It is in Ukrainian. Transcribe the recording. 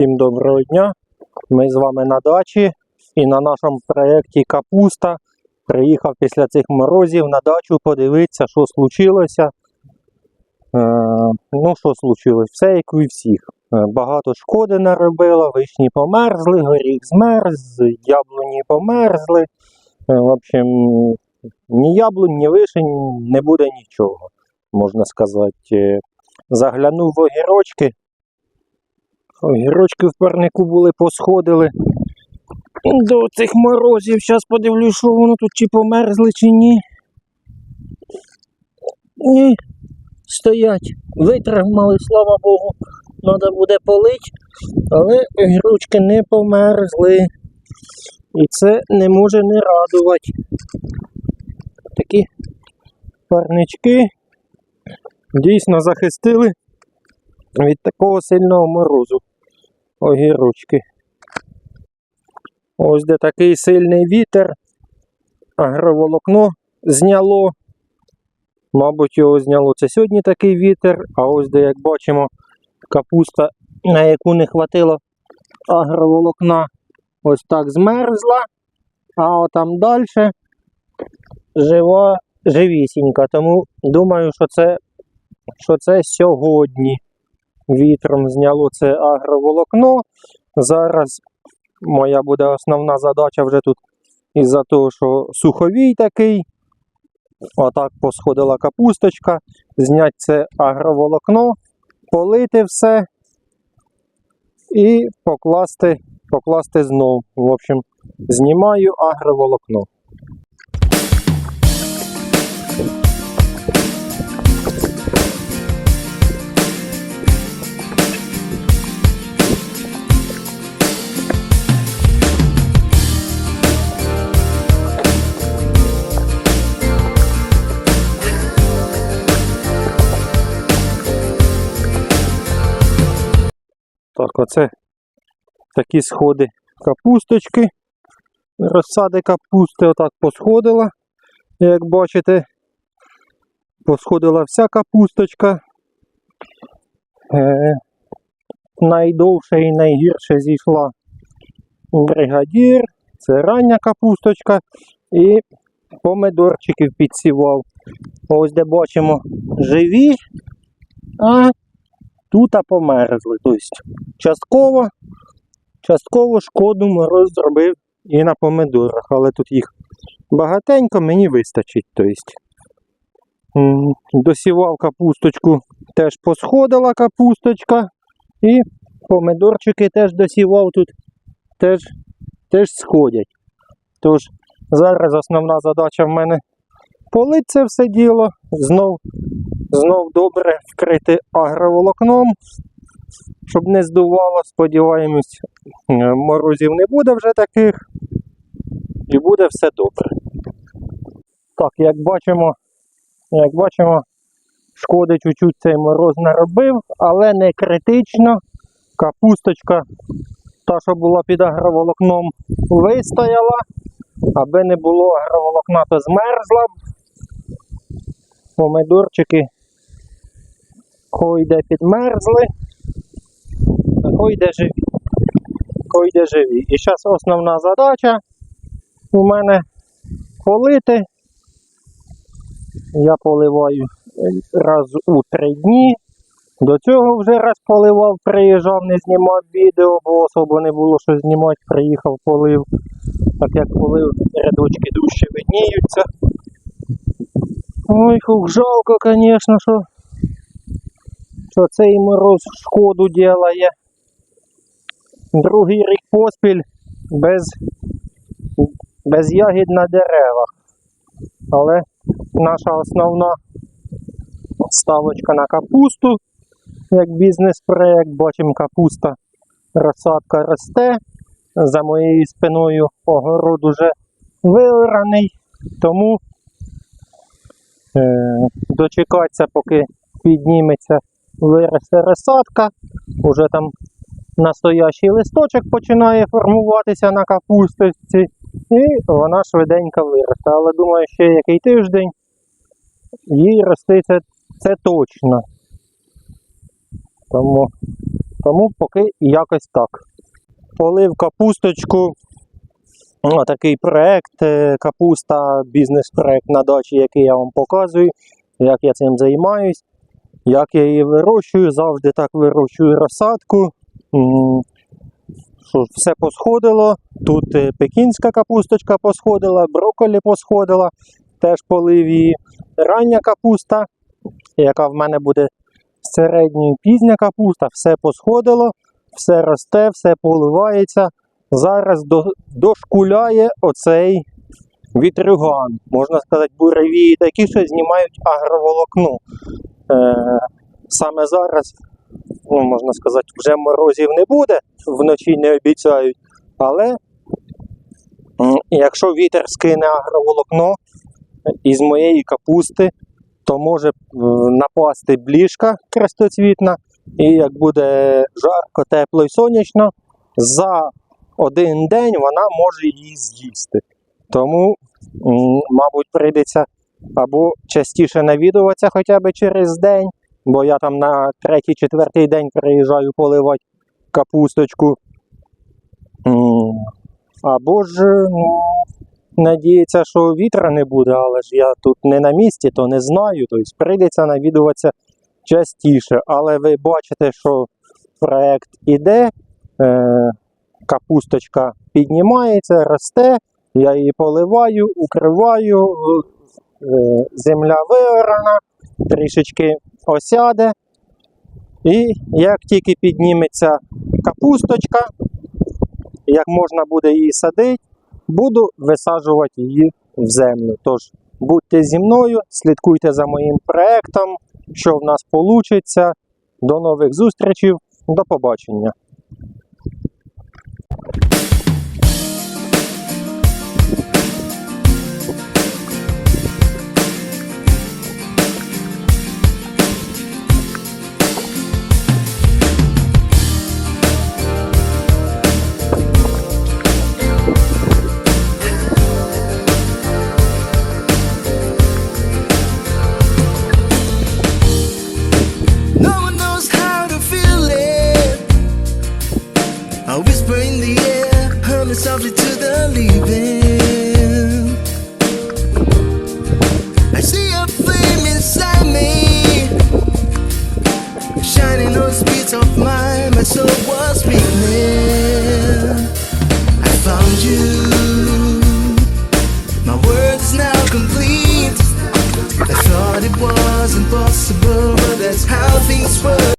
Всім доброго дня. Ми з вами на дачі і на нашому проєкті Капуста. Приїхав після цих морозів на дачу подивитися, що случилося. Е, ну, що случилось? Все як і всіх. Е, багато шкоди наробило, вишні померзли, горіх змерз, яблуні померзли. Е, в общем, ні яблунь, ні вишень не буде нічого, можна сказати. Е, Заглянув в огірочки, Огірочки в парнику були, посходили. До цих морозів. Зараз подивлюсь, що воно тут чи померзли, чи ні. Ні, стоять. Витримали, слава Богу. Треба буде полить, але огірочки не померзли. І це не може не радувати. Такі парнички дійсно захистили від такого сильного морозу огірочки. Ось де такий сильний вітер, агроволокно зняло. Мабуть, його зняло це сьогодні такий вітер, а ось де, як бачимо, капуста, на яку не хватило агроволокна, ось так змерзла, а отам далі жива, живісінька. Тому думаю, що це, що це сьогодні вітром зняло це агроволокно. Зараз моя буде основна задача вже тут із-за того, що суховій такий. Отак посходила капусточка, зняти це агроволокно, полити все і покласти, покласти знов. В общем, знімаю агроволокно. Так, оце такі сходи капусточки. Розсади капусти отак посходила. Як бачите, посходила вся капусточка. Е, найдовше і найгірше зійшла бригадір. Це рання капусточка і помидорчиків підсівав. Ось де бачимо живі, а тут померзли. Тобто частково, частково шкоду мороз зробив і на помидорах, але тут їх багатенько мені вистачить. Тобто. Досівав капусточку, теж посходила капусточка, і помидорчики теж досівав тут, теж, теж сходять. Тож зараз основна задача в мене полить це все діло, знов знов добре вкрити агроволокном, щоб не здувало. Сподіваємось, е, морозів не буде вже таких. І буде все добре. Так, як бачимо, як бачимо, шкоди чуть-чуть цей мороз наробив, але не критично. Капусточка, та, що була під агроволокном, вистояла. Аби не було агроволокна, то змерзла. Помидорчики койде підмерзли, койде живі. Койде живі. І зараз основна задача у мене полити. Я поливаю раз у три дні. До цього вже раз поливав, приїжджав, не знімав відео, бо особо не було що знімати, приїхав, полив. Так як полив, рядочки дужче видніються. Ой, хух, жалко, звісно, що, що цей мороз шкоду ділає. Другий рік поспіль без, без ягід на деревах. Але наша основна ставочка на капусту, як бізнес-проект, бачимо капуста, розсадка росте. За моєю спиною огород уже виораний, тому е, дочекатися, поки підніметься, виросте розсадка, уже там настоящий листочок починає формуватися на капусточці, і вона швиденько виросте. Але думаю, ще який тиждень їй рости це, це точно. Тому Тому поки якось так. Полив капусточку. О, такий проект, е, капуста, бізнес-проект на дачі, який я вам показую, як я цим займаюсь, як я її вирощую, завжди так вирощую розсадку. Що все посходило. Тут е, пекінська капусточка посходила, брокколі посходила, теж полив її. Рання капуста, яка в мене буде середньої пізня капуста, все посходило, все росте, все поливається. Зараз дошкуляє оцей вітрюган. Можна сказати, буревії такі, що знімають агроволокно. Е, саме зараз, ну, можна сказати, вже морозів не буде, вночі не обіцяють. Але якщо вітер скине агроволокно із моєї капусти, то може е, напасти бліжка крестоцвітна, і як буде жарко, тепло і сонячно, за один день вона може її з'їсти. Тому, мабуть, прийдеться або частіше навідуватися хоча б через день, бо я там на третій-четвертий день приїжджаю поливати капусточку. Або ж ну, надіятися, що вітра не буде, але ж я тут не на місці, то не знаю. Тобто прийдеться навідуватися частіше. Але ви бачите, що проект іде, е, капусточка піднімається, росте, я її поливаю, укриваю, е, земля виорана, трішечки осяде. І як тільки підніметься капусточка, як можна буде її садити, буду висаджувати її в землю. Тож будьте зі мною, слідкуйте за моїм проектом, що в нас вийде. До нових зустрічей, до побачення. Humming softly to the leaving. I see a flame inside me, shining on the speeds of mine. My soul was weakening. I found you. My world is now complete. I thought it was impossible, but that's how things work.